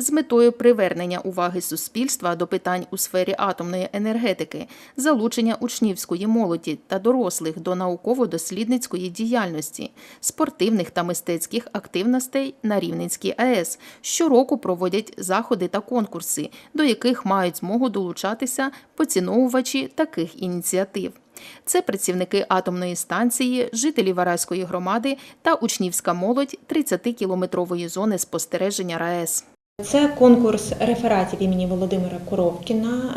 з метою привернення уваги суспільства до питань у сфері атомної енергетики, залучення учнівської молоді та дорослих до науково-дослідницької діяльності, спортивних та мистецьких активностей на Рівненській АЕС. Щороку проводять заходи та конкурси, до яких мають змогу долучатися поціновувачі таких ініціатив. Це працівники атомної станції, жителі Вараської громади та учнівська молодь 30-кілометрової зони спостереження РаЕС. Це конкурс рефератів імені Володимира Коровкіна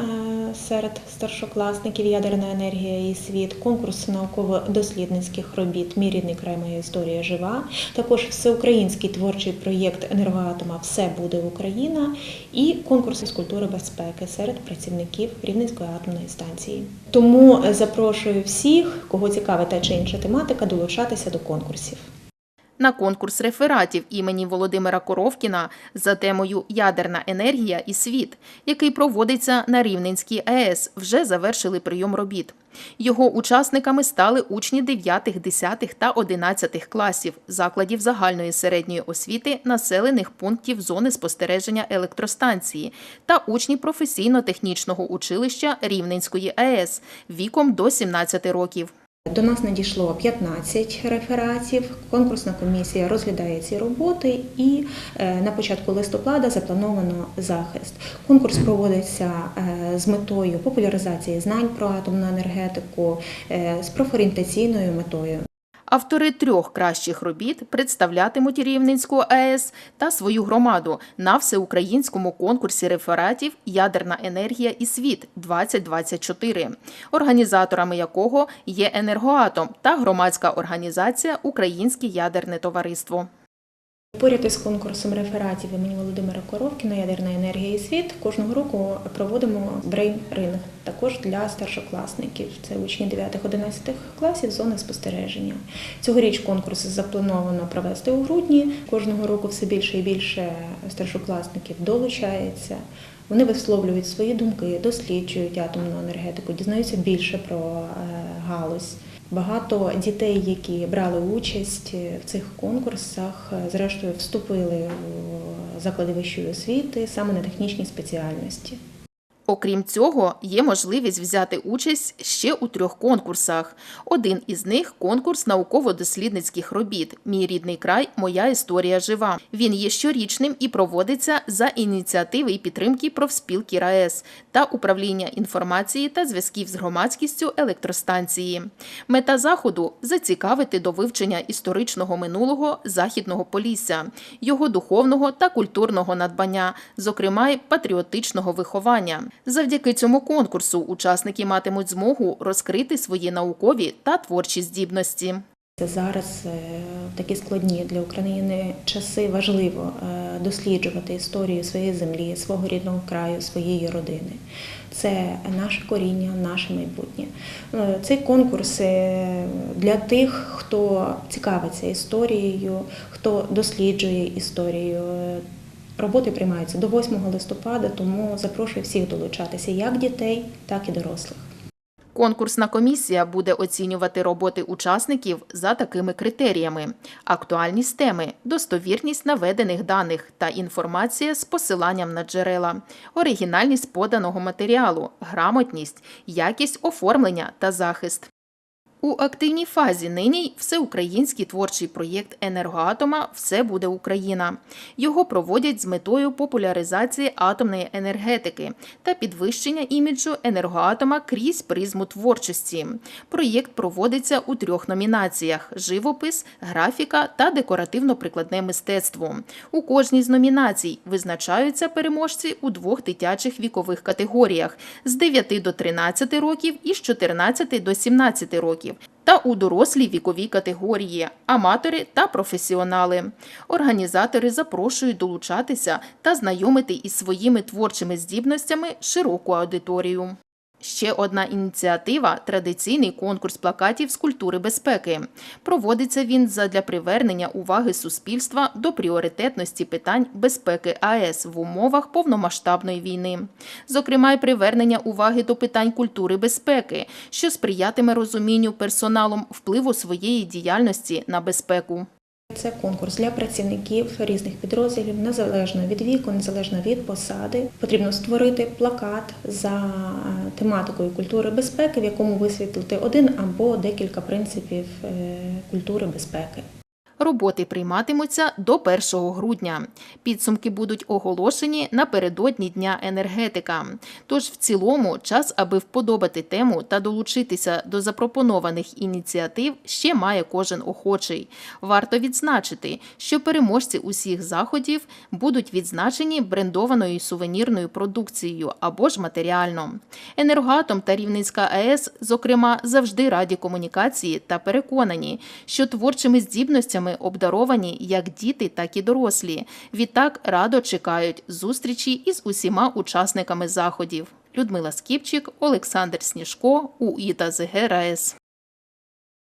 е, серед старшокласників Ядерна енергія і світ, конкурс науково-дослідницьких робіт Мій рідний край моя історія жива. Також всеукраїнський творчий проєкт енергоатома Все буде Україна і конкурс із культури безпеки серед працівників Рівненської атомної станції. Тому запрошую всіх, кого цікавить та чи інша тематика, долучатися до конкурсів. На конкурс рефератів імені Володимира Коровкіна за темою Ядерна енергія і світ, який проводиться на Рівненській АЕС, вже завершили прийом робіт. Його учасниками стали учні 9, 10 та 11 класів закладів загальної середньої освіти населених пунктів зони спостереження електростанції та учні професійно-технічного училища Рівненської АЕС віком до 17 років. До нас надійшло 15 рефератів. Конкурсна комісія розглядає ці роботи, і е, на початку листопада заплановано захист. Конкурс проводиться е, з метою популяризації знань про атомну енергетику, е, з профорієнтаційною метою. Автори трьох кращих робіт представлятимуть Рівненську АЕС та свою громаду на всеукраїнському конкурсі рефератів Ядерна енергія і світ 2024 організаторами якого є Енергоатом та громадська організація Українське ядерне товариство. Поряд із конкурсом рефератів імені Володимира Коровкіна Ядерна енергія і світ кожного року проводимо брейн ринг також для старшокласників. Це учні 9-11 класів зони спостереження. Цьогоріч конкурс заплановано провести у грудні. Кожного року все більше і більше старшокласників долучається. Вони висловлюють свої думки, досліджують атомну енергетику, дізнаються більше про е, галузь. Багато дітей, які брали участь в цих конкурсах, зрештою вступили в заклади вищої освіти саме на технічній спеціальності. Окрім цього, є можливість взяти участь ще у трьох конкурсах. Один із них конкурс науково-дослідницьких робіт Мій рідний край, моя історія жива. Він є щорічним і проводиться за ініціативи і підтримки профспілки РаЕС та управління інформації та зв'язків з громадськістю електростанції. Мета заходу зацікавити до вивчення історичного минулого західного полісся, його духовного та культурного надбання, зокрема й патріотичного виховання. Завдяки цьому конкурсу учасники матимуть змогу розкрити свої наукові та творчі здібності. Зараз е, такі складні для України часи важливо е, досліджувати історію своєї землі, свого рідного краю, своєї родини. Це наше коріння, наше майбутнє. Е, Цей конкурс для тих, хто цікавиться історією, хто досліджує історію. Роботи приймаються до 8 листопада, тому запрошую всіх долучатися як дітей, так і дорослих. Конкурсна комісія буде оцінювати роботи учасників за такими критеріями: актуальність теми, достовірність наведених даних та інформація з посиланням на джерела, оригінальність поданого матеріалу, грамотність, якість оформлення та захист. У активній фазі нині всеукраїнський творчий проєкт енергоатома Все буде Україна. Його проводять з метою популяризації атомної енергетики та підвищення іміджу енергоатома крізь призму творчості. Проєкт проводиться у трьох номінаціях: живопис, графіка та декоративно-прикладне мистецтво. У кожній з номінацій визначаються переможці у двох дитячих вікових категоріях з 9 до 13 років і з 14 до 17 років та у дорослій віковій категорії аматори та професіонали. Організатори запрошують долучатися та знайомити із своїми творчими здібностями широку аудиторію. Ще одна ініціатива традиційний конкурс плакатів з культури безпеки. Проводиться він задля привернення уваги суспільства до пріоритетності питань безпеки АЕС в умовах повномасштабної війни, зокрема, й привернення уваги до питань культури безпеки, що сприятиме розумінню персоналом впливу своєї діяльності на безпеку. Це конкурс для працівників різних підрозділів, незалежно від віку, незалежно від посади. Потрібно створити плакат за е, тематикою культури безпеки, в якому висвітлити один або декілька принципів е, культури безпеки. Роботи прийматимуться до 1 грудня. Підсумки будуть оголошені напередодні Дня енергетика. Тож, в цілому, час, аби вподобати тему та долучитися до запропонованих ініціатив, ще має кожен охочий. Варто відзначити, що переможці усіх заходів будуть відзначені брендованою сувенірною продукцією або ж матеріально. Енергоатом та Рівненська АЕС, зокрема, завжди раді комунікації та переконані, що творчими здібностями обдаровані як діти, так і дорослі. Відтак радо чекають зустрічі із усіма учасниками заходів. Людмила Скіпчик, Олександр Сніжко, УІТА ЗГ РаЕС.